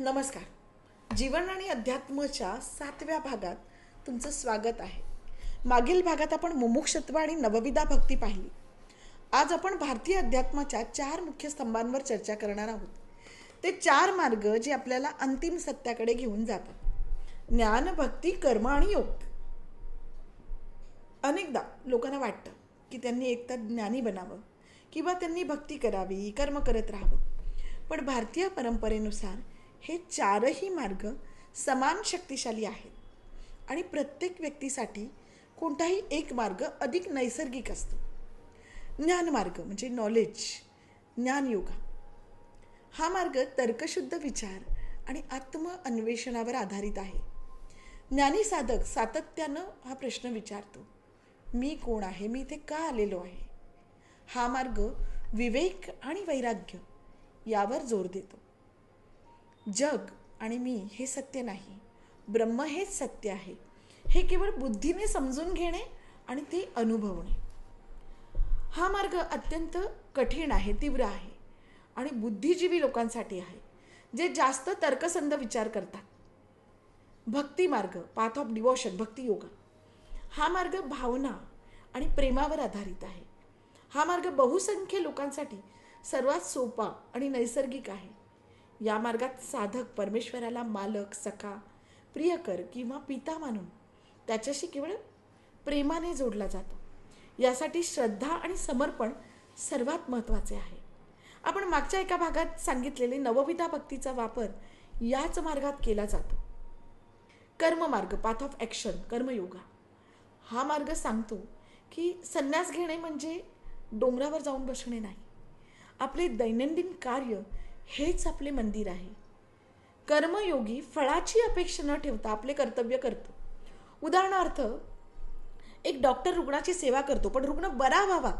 नमस्कार. जीवन आणि अध्यात्मच्या सातव्या भागात तुमचं स्वागत आहे. मागील भागात आपण मुमुक्षत्व आणि नवविधा भक्ती पाहिली. आज आपण भारतीय अध्यात्माच्या चार मुख्य स्तंभांवर चर्चा करणार आहोत. ते चार मार्ग जे आपल्याला अंतिम सत्याकडे घेऊन जातात. ज्ञान भक्ती कर्म आणि योग. अनेकदा लोकांना वाटतं की त्यांनी एकतर ज्ञानी बनावं किंवा त्यांनी भक्ती करावी कर्म करत राहावं. पण भारतीय परंपरेनुसार हे चारही मार्ग समान शक्तिशाली आहेत. आणि प्रत्येक व्यक्तीसाठी कोणताही एक मार्ग अधिक नैसर्गिक असतो. ज्ञानमार्ग म्हणजे नॉलेज ज्ञानयोगा हा मार्ग तर्कशुद्ध विचार आणि आत्म अन्वेषणावर आधारित आहे. ज्ञानी साधक सातत्यानं हा प्रश्न विचारतो. मी कोण आहे? मी इथे का आलेलो आहे? हा मार्ग विवेक आणि वैराग्य यावर जोर देतो. जग आणि मी हे सत्य नाही. ब्रह्म हेच सत्य आहे. हे केवळ बुद्धीने समजून घेणे आणि ते अनुभवणे. हा मार्ग अत्यंत कठीण आहे तीव्र आहे आणि बुद्धिजीवी लोकांसाठी आहे जे जास्त तर्कसंध विचार करतात. भक्ती मार्ग path of devotion Bhakti yoga. हा मार्ग भावना आणि प्रेमावर आधारित आहे. हा मार्ग बहुसंख्य लोकांसाठी सर्वात सोपा आणि नैसर्गिक आहे. या मार्गात साधक परमेश्वराला मालक सखा प्रियकर किंवा पिता मानून त्याच्याशी केवळ प्रेमाने जोडला जातो. यासाठी श्रद्धा आणि समर्पण सर्वात महत्त्वाचे आहे. आपण मागच्या एका भागात सांगितलेले नवविधा भक्तीचा वापर याच मार्गात केला जातो. कर्ममार्ग पाथ ऑफ ॲक्शन कर्मयोगा. हा मार्ग सांगतो की संन्यास घेणे म्हणजे डोंगरावर जाऊन बसणे नाही. आपले दैनंदिन कार्य हेच आपले मंदिर आहे. कर्मयोगी फळाची अपेक्षा न ठेवता आपले कर्तव्य करतो. उदाहरणार्थ एक डॉक्टर रुग्णाची सेवा करतो पण रुग्ण बरा व्हावा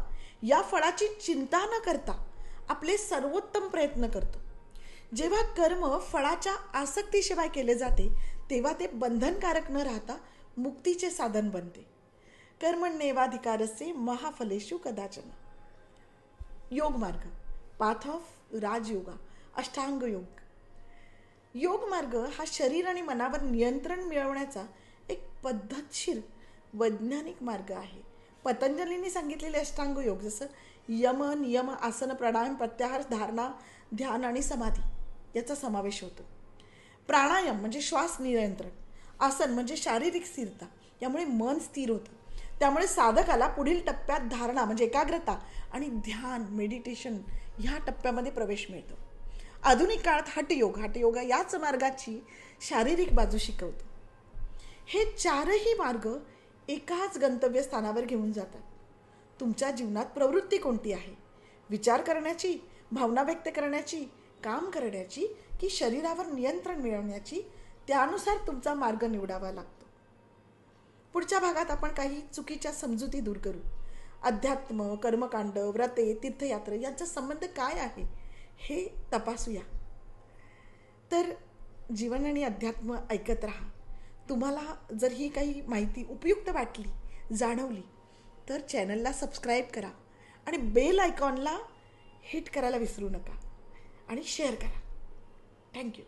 या फळाची चिंता न करता आपले सर्वोत्तम प्रयत्न करतो. जेव्हा कर्म फळाच्या आसक्तीशिवाय केले जाते तेव्हा ते बंधनकारक न राहता मुक्तीचे साधन बनते. कर्मण्येवाधिकारस्य महाफलेशु कदाचन. योग मार्ग पाथ ऑफ राजयोगा. अष्टांग योग योग मार्ग हा शरीर आणि मनावर नियंत्रण मिळवण्याचा एक पद्धतशीर वैज्ञानिक मार्ग आहे. पतंजलीने सांगितलेले अष्टांग योग जसं यम नियम आसन प्राणायाम प्रत्याहार धारणा ध्यान आणि समाधी याचा समावेश होतो. प्राणायाम म्हणजे श्वास नियंत्रण आसन म्हणजे शारीरिक स्थिरता यामुळे मन स्थिर होतं. त्यामुळे साधकाला पुढील टप्प्यात धारणा म्हणजे एकाग्रता आणि ध्यान मेडिटेशन ह्या टप्प्यामध्ये प्रवेश मिळतो. आधुनिक काळात हटयोग हटयोगा याच मार्गाची शारीरिक बाजू शिकवतो. हे चारही मार्ग एकाच गंतव्यस्थानावर घेऊन जातात. तुमच्या जीवनात प्रवृत्ती कोणती आहे? विचार करण्याची भावना व्यक्त करण्याची काम करण्याची की शरीरावर नियंत्रण मिळवण्याची त्यानुसार तुमचा मार्ग निवडावा लागतो. पुढच्या भागात आपण काही चुकीच्या समजुती दूर करू. अध्यात्म कर्मकांड व्रते तीर्थयात्रा यांचा संबंध काय आहे? हे तपासूया. तर जीवन आणि अध्यात्म ऐकत राहा. तुम्हाला जर ही काही माहिती उपयुक्त वाटली जाणवली तर चॅनलला सबस्क्राईब करा आणि बेल आयकॉनला हिट करायला विसरू नका आणि शेअर करा. थँक्यू.